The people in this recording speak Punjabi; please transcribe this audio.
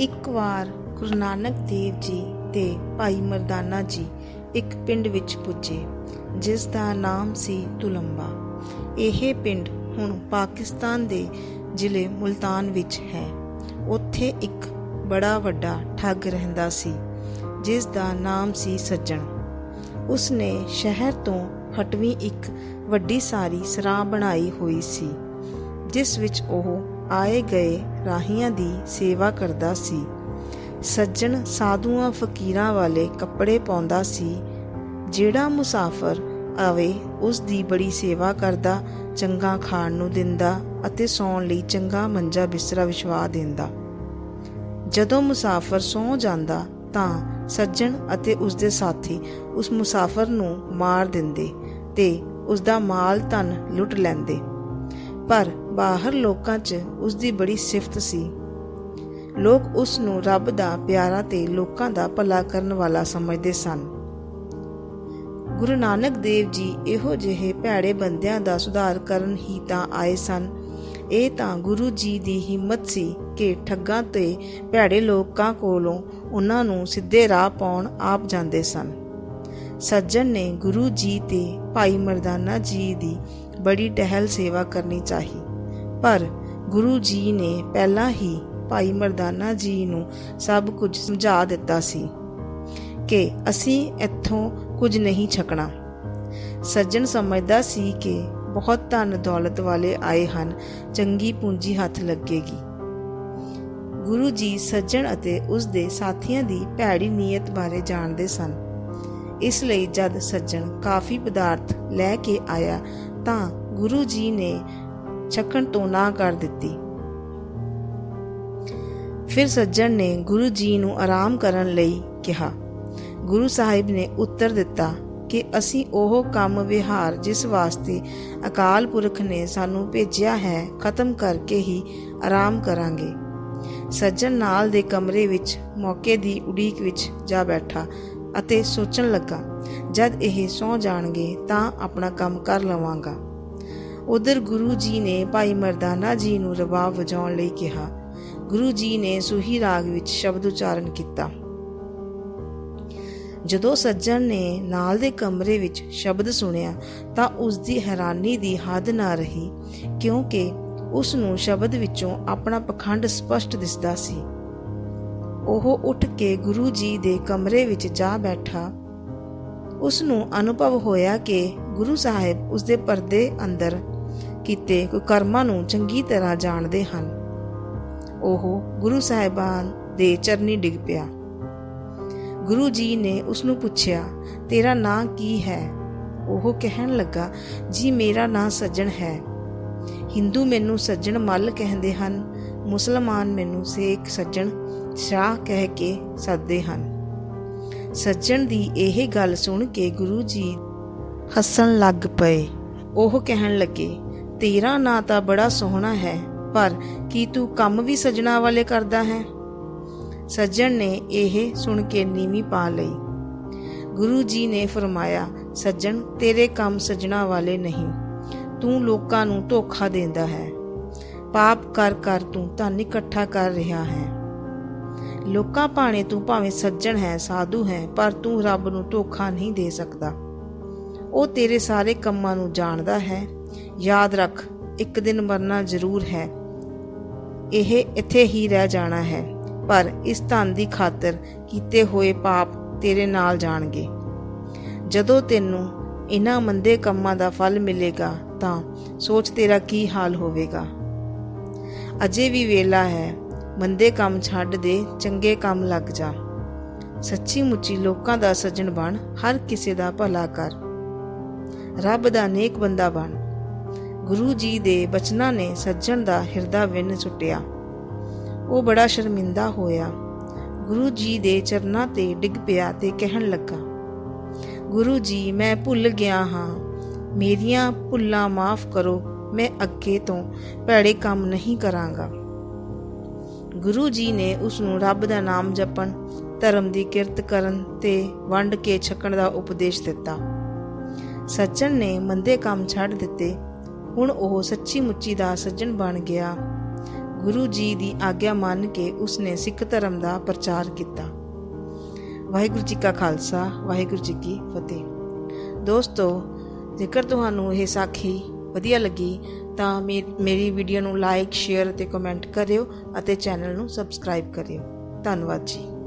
ਇੱਕ ਵਾਰ ਗੁਰੂ ਨਾਨਕ ਦੇਵ ਜੀ ਤੇ ਭਾਈ ਮਰਦਾਨਾ ਜੀ ਇੱਕ ਪਿੰਡ ਵਿੱਚ ਪੁੱਜੇ, ਜਿਸ ਦਾ ਨਾਮ ਸੀ ਤੁਲੰਬਾ। ਇਹ ਪਿੰਡ ਹੁਣ ਪਾਕਿਸਤਾਨ ਦੇ ਜ਼ਿਲ੍ਹੇ ਮੁਲਤਾਨ ਵਿੱਚ ਹੈ। ਉੱਥੇ ਇੱਕ ਬੜਾ ਵੱਡਾ ਠੱਗ ਰਹਿੰਦਾ ਸੀ, ਜਿਸ ਦਾ ਨਾਮ ਸੀ ਸੱਜਣ। ਉਸਨੇ ਸ਼ਹਿਰ ਤੋਂ ਹਟਵੀਂ ਇੱਕ ਵੱਡੀ ਸਾਰੀ ਸਰਾਂ ਬਣਾਈ ਹੋਈ ਸੀ, ਜਿਸ ਵਿੱਚ ਉਹ ਆਏ ਗਏ ਰਾਹੀਆਂ ਦੀ ਸੇਵਾ ਕਰਦਾ ਸੀ। ਸੱਜਣ ਸਾਧੂਆਂ ਫਕੀਰਾਂ ਵਾਲੇ ਕੱਪੜੇ ਪਾਉਂਦਾ ਸੀ। ਜਿਹੜਾ ਮੁਸਾਫਰ ਆਵੇ, ਉਸ ਦੀ ਬੜੀ ਸੇਵਾ ਕਰਦਾ, ਚੰਗਾ ਖਾਣ ਨੂੰ ਦਿੰਦਾ ਅਤੇ ਸੌਣ ਲਈ ਚੰਗਾ ਮੰਜਾ ਬਿਸਤਰਾ ਵਿਛਵਾ ਦਿੰਦਾ। ਜਦੋਂ ਮੁਸਾਫਰ ਸੌ ਜਾਂਦਾ, ਤਾਂ ਸੱਜਣ ਅਤੇ ਉਸ ਦੇ ਸਾਥੀ ਉਸ ਮੁਸਾਫਰ ਨੂੰ ਮਾਰ ਦਿੰਦੇ ਤੇ ਉਸ ਦਾ ਮਾਲ ਧਨ ਲੁੱਟ ਲੈਂਦੇ। ਪਰ ਬਾਹਰ ਲੋਕਾਂ 'ਚ ਉਸ ਦੀ ਬੜੀ ਸਿਫਤ ਸੀ। ਲੋਕ ਉਸ ਨੂੰ ਰੱਬ ਦਾ ਪਿਆਰਾ ਤੇ ਲੋਕਾਂ ਦਾ ਭਲਾ ਕਰਨ ਵਾਲਾ ਸਮਝਦੇ ਸਨ। ਗੁਰੂ ਨਾਨਕ ਦੇਵ ਜੀ ਇਹੋ ਜਿਹੇ ਭੈੜੇ ਬੰਦਿਆਂ ਦਾ ਸੁਧਾਰ ਕਰਨ ਹੀ ਤਾਂ ਆਏ ਸਨ। ਇਹ ਤਾਂ ਗੁਰੂ ਜੀ ਦੀ ਹਿੰਮਤ ਸੀ ਕਿ ਠੱਗਾਂ ਤੇ ਭੈੜੇ ਲੋਕਾਂ ਕੋਲੋਂ ਉਹਨਾਂ ਨੂੰ ਸਿੱਧੇ ਰਾਹ ਪਾਉਣ ਆਪ ਜਾਂਦੇ ਸਨ। ਸੱਜਣ ਨੇ ਗੁਰੂ ਜੀ ਤੇ ਭਾਈ ਮਰਦਾਨਾ ਜੀ ਦੀ ਬੜੀ ਟਹਿਲ ਸੇਵਾ ਕਰਨੀ ਚਾਹੀ। ਪਰ ਗੁਰੂ ਜੀ ਨੇ ਪਹਿਲਾਂ ਹੀ ਭਾਈ ਮਰਦਾਨਾ ਜੀ ਨੂੰ ਸਭ ਕੁਝ ਸਮਝਾ ਦਿੱਤਾ ਸੀ ਕਿ ਅਸੀਂ ਇੱਥੋਂ ਕੁਝ ਨਹੀਂ ਛਕਣਾ। ਸੱਜਣ ਸਮਝਦਾ ਸੀ ਕਿ ਬਹੁਤ ਧਨ ਦੌਲਤ ਵਾਲੇ ਆਏ ਹਨ, ਚੰਗੀ ਪੂੰਜੀ ਹੱਥ ਲੱਗੇਗੀ। ਗੁਰੂ ਜੀ ਸੱਜਣ ਅਤੇ ਉਸ ਦੇ ਸਾਥੀਆਂ ਦੀ ਭੈੜੀ ਨੀਅਤ ਬਾਰੇ ਜਾਣਦੇ ਸਨ। ਇਸ ਲਈ ਜਦ ਸੱਜਣ ਕਾਫੀ ਪਦਾਰਥ ਲੈ ਕੇ ਆਇਆ ਤਾਂ ਗੁਰੂ ਜੀ ਨੇ ਛਕਣ ਤੋਂ ਨਾ ਕਰ ਦਿੱਤੀ। ਫਿਰ ਸੱਜਣ ਨੇ ਗੁਰੂ ਜੀ ਨੂੰ ਆਰਾਮ ਕਰਨ ਲਈ ਕਿਹਾ। ਗੁਰੂ ਸਾਹਿਬ ਨੇ ਉੱਤਰ ਦਿੱਤਾ ਕਿ ਅਸੀਂ ਉਹ ਕੰਮ ਵਿਹਾਰ ਜਿਸ ਵਾਸਤੇ ਅਕਾਲ ਪੁਰਖ ਨੇ ਸਾਨੂੰ ਭੇਜਿਆ ਹੈ, ਖਤਮ ਕਰਕੇ ਹੀ ਆਰਾਮ ਕਰਾਂਗੇ। ਸੱਜਣ ਨਾਲ ਦੇ ਕਮਰੇ ਵਿੱਚ ਮੌਕੇ ਦੀ ਉਡੀਕ ਵਿੱਚ ਜਾ ਬੈਠਾ ਅਤੇ ਸੋਚਣ ਲੱਗਾ ਜਦ ਇਹ ਸੌ ਜਾਣਗੇ ਤਾਂ ਆਪਣਾ ਕੰਮ ਕਰ ਲਵਾਂਗਾ। ਉਧਰ ਗੁਰੂ ਜੀ ਨੇ ਭਾਈ ਮਰਦਾਨਾ ਜੀ ਨੂੰ ਰਬਾਬ ਵਜਾਉਣ ਲਈ ਕਿਹਾ। ਗੁਰੂ ਜੀ ਨੇ ਸੁਹੀ ਰਾਗ ਵਿੱਚ ਸ਼ਬਦ ਉਚਾਰਨ ਕੀਤਾ। ਜਦੋਂ ਸੱਜਣ ਨੇ ਨਾਲ ਦੇ ਕਮਰੇ ਵਿੱਚ ਸ਼ਬਦ ਸੁਣਿਆ ਤਾਂ ਉਸ ਦੀ ਹੈਰਾਨੀ ਦੀ ਹੱਦ ਨਾ ਰਹੀ, ਕਿਉਂਕਿ ਉਸ ਨੂੰ ਸ਼ਬਦ ਵਿੱਚੋਂ ਆਪਣਾ ਪਖੰਡ ਸਪਸ਼ਟ ਦਿਸਦਾ ਸੀ। ਉਹ ਉੱਠ ਕੇ ਗੁਰੂ ਜੀ ਦੇ ਕਮਰੇ ਵਿੱਚ ਜਾ ਬੈਠਾ ਉਸ ਨੂੰ ਅਨੁਭਵ ਹੋਇਆ ਕਿ ਗੁਰੂ ਸਾਹਿਬ ਉਸ ਦੇ ਪਰਦੇ ਅੰਦਰ ਕੀਤੇ ਕੋਈ ਕਰਮਾਂ ਨੂੰ ਚੰਗੀ ਤਰ੍ਹਾਂ ਜਾਣਦੇ ਹਨ। ਉਹ ਗੁਰੂ ਸਾਹਿਬਾਨ ਦੇ ਚਰਨੀ ਡਿੱਗ ਪਿਆ। ਗੁਰੂ ਜੀ ਨੇ ਉਸ ਨੂੰ ਪੁੱਛਿਆ, ਤੇਰਾ ਨਾਂ ਕੀ ਹੈ? ਉਹ ਕਹਿਣ ਲੱਗਾ, ਜੀ, ਮੇਰਾ ਨਾਂ ਸੱਜਣ ਹੈ। ਹਿੰਦੂ ਮੈਨੂੰ ਸੱਜਣ ਮੱਲ ਕਹਿੰਦੇ ਹਨ, ਮੁਸਲਮਾਨ ਮੈਨੂੰ ਸੇਖ ਸੱਜਣ ਸ਼ਾਹ ਕਹਿ ਕੇ ਸੱਦਦੇ ਹਨ। ਸੱਜਣ ਦੀ ਇਹ ਗੱਲ ਸੁਣ ਕੇ ਗੁਰੂ ਜੀ ਹੱਸਣ ਲੱਗ ਪਏ। ਉਹ ਕਹਿਣ ਲੱਗੇ, ਤੇਰਾ ਨਾਂ ਤਾਂ ਬੜਾ ਸੋਹਣਾ ਹੈ, ਪਰ ਕੀ ਤੂੰ ਕੰਮ ਵੀ ਸੱਜਣਾ ਵਾਲੇ ਕਰਦਾ ਹੈ? ਸੱਜਣ ਨੇ ਇਹ ਸੁਣ ਕੇ ਨੀਵੀਂ ਪਾ ਲਈ। ਗੁਰੂ ਜੀ ਨੇ ਫਰਮਾਇਆ, ਸੱਜਣ, ਤੇਰੇ ਕੰਮ ਸੱਜਣਾ ਵਾਲੇ ਨਹੀਂ। ਤੂੰ ਲੋਕਾਂ ਨੂੰ ਧੋਖਾ ਦਿੰਦਾ ਹੈ। ਪਾਪ ਕਰ ਕਰ ਤੂੰ ਧਨ ਇਕੱਠਾ ਕਰ ਰਿਹਾ ਹੈ। ਲੋਕਾਂ ਭਾਣੇ ਤੂੰ ਭਾਵੇਂ ਸੱਜਣ ਹੈ, ਸਾਧੂ ਹੈ, ਪਰ ਤੂੰ ਰੱਬ ਨੂੰ ਧੋਖਾ ਨਹੀਂ ਦੇ ਸਕਦਾ। ਉਹ ਤੇਰੇ ਸਾਰੇ ਕੰਮਾਂ ਨੂੰ ਜਾਣਦਾ ਹੈ। ਯਾਦ ਰੱਖ, ਇੱਕ ਦਿਨ ਮਰਨਾ ਜ਼ਰੂਰ ਹੈ। ਇਹ ਇੱਥੇ ਹੀ ਰਹਿ ਜਾਣਾ ਹੈ। ਪਰ ਇਸ ਧਨ ਦੀ ਖਾਤਰ ਕੀਤੇ ਹੋਏ ਪਾਪ ਤੇਰੇ ਨਾਲ ਜਾਣਗੇ। ਜਦੋਂ ਤੈਨੂੰ ਇਹਨਾਂ ਮੰਦੇ ਕੰਮਾਂ ਦਾ ਫਲ ਮਿਲੇਗਾ, ਤਾਂ ਸੋਚ ਤੇਰਾ ਕੀ ਹਾਲ ਹੋਵੇਗਾ। ਅਜੇ ਵੀ ਵੇਲਾ ਹੈ। ਮੰਦੇ ਕੰਮ ਛੱਡ ਦੇ, ਚੰਗੇ ਕੰਮ ਲੱਗ ਜਾ। ਸੱਚੀ ਮੁੱਚੀ ਲੋਕਾਂ ਦਾ ਸੱਜਣ ਬਣ, ਹਰ ਕਿਸੇ ਦਾ ਭਲਾ ਕਰ। ਰੱਬ ਦਾ ਨੇਕ ਬੰਦਾ ਬਣ। ਗੁਰੂ ਜੀ ਦੇ ਬਚਨਾਂ ਨੇ ਸੱਜਣ ਦਾ ਹਿਰਦਾ ਵਿੰਨ ਸੁੱਟਿਆ। ਉਹ ਬੜਾ ਸ਼ਰਮਿੰਦਾ ਹੋਇਆ। ਗੁਰੂ ਜੀ ਦੇ ਚਰਨਾਂ ਤੇ ਡਿੱਗ ਪਿਆ ਤੇ ਕਹਿਣ ਲੱਗਾ, ਗੁਰੂ ਜੀ, ਮੈਂ ਭੁੱਲ ਗਿਆ ਹਾਂ। ਮੇਰੀਆਂ ਭੁੱਲਾਂ ਮਾਫ ਕਰੋ, ਮੈਂ ਅੱਗੇ ਤੋਂ ਭੈੜੇ ਕੰਮ ਨਹੀਂ ਕਰਾਂਗਾ। ਗੁਰੂ ਜੀ ਨੇ ਉਸ ਨੂੰ ਰੱਬ ਦਾ ਨਾਮ ਜਪਣ, ਧਰਮ ਦੀ ਕਿਰਤ ਕਰਨ ਤੇ ਵੰਡ ਕੇ ਛਕਣ ਦਾ ਉਪਦੇਸ਼ ਦਿੱਤਾ। ਸੱਜਣ ਨੇ ਮੰਦੇ ਕੰਮ ਛੱਡ ਦਿੱਤੇ। ਹੁਣ ਉਹ ਸੱਚੀ ਮੁੱਚੀ ਦਾ ਸੱਜਣ ਬਣ ਗਿਆ। ਗੁਰੂ ਜੀ ਦੀ ਆਗਿਆ ਮੰਨ ਕੇ ਉਸਨੇ ਸਿੱਖ ਧਰਮ ਦਾ ਪ੍ਰਚਾਰ ਕੀਤਾ। ਵਾਹਿਗੁਰੂ ਜੀ ਕਾ ਖਾਲਸਾ, ਵਾਹਿਗੁਰੂ ਜੀ ਕੀ ਫਤਿਹ। ਦੋਸਤੋ, ਜੇਕਰ ਤੁਹਾਨੂੰ ਇਹ ਸਾਖੀ ਵਧੀਆ ਲੱਗੀ ਤਾਂ ਮੇ- ਮੇਰੀ ਵੀਡੀਓ ਨੂੰ ਲਾਈਕ ਸ਼ੇਅਰ ਅਤੇ ਕਮੈਂਟ ਕਰਿਓ ਅਤੇ ਚੈਨਲ ਨੂੰ ਸਬਸਕ੍ਰਾਈਬ ਕਰਿਓ। ਧੰਨਵਾਦ ਜੀ।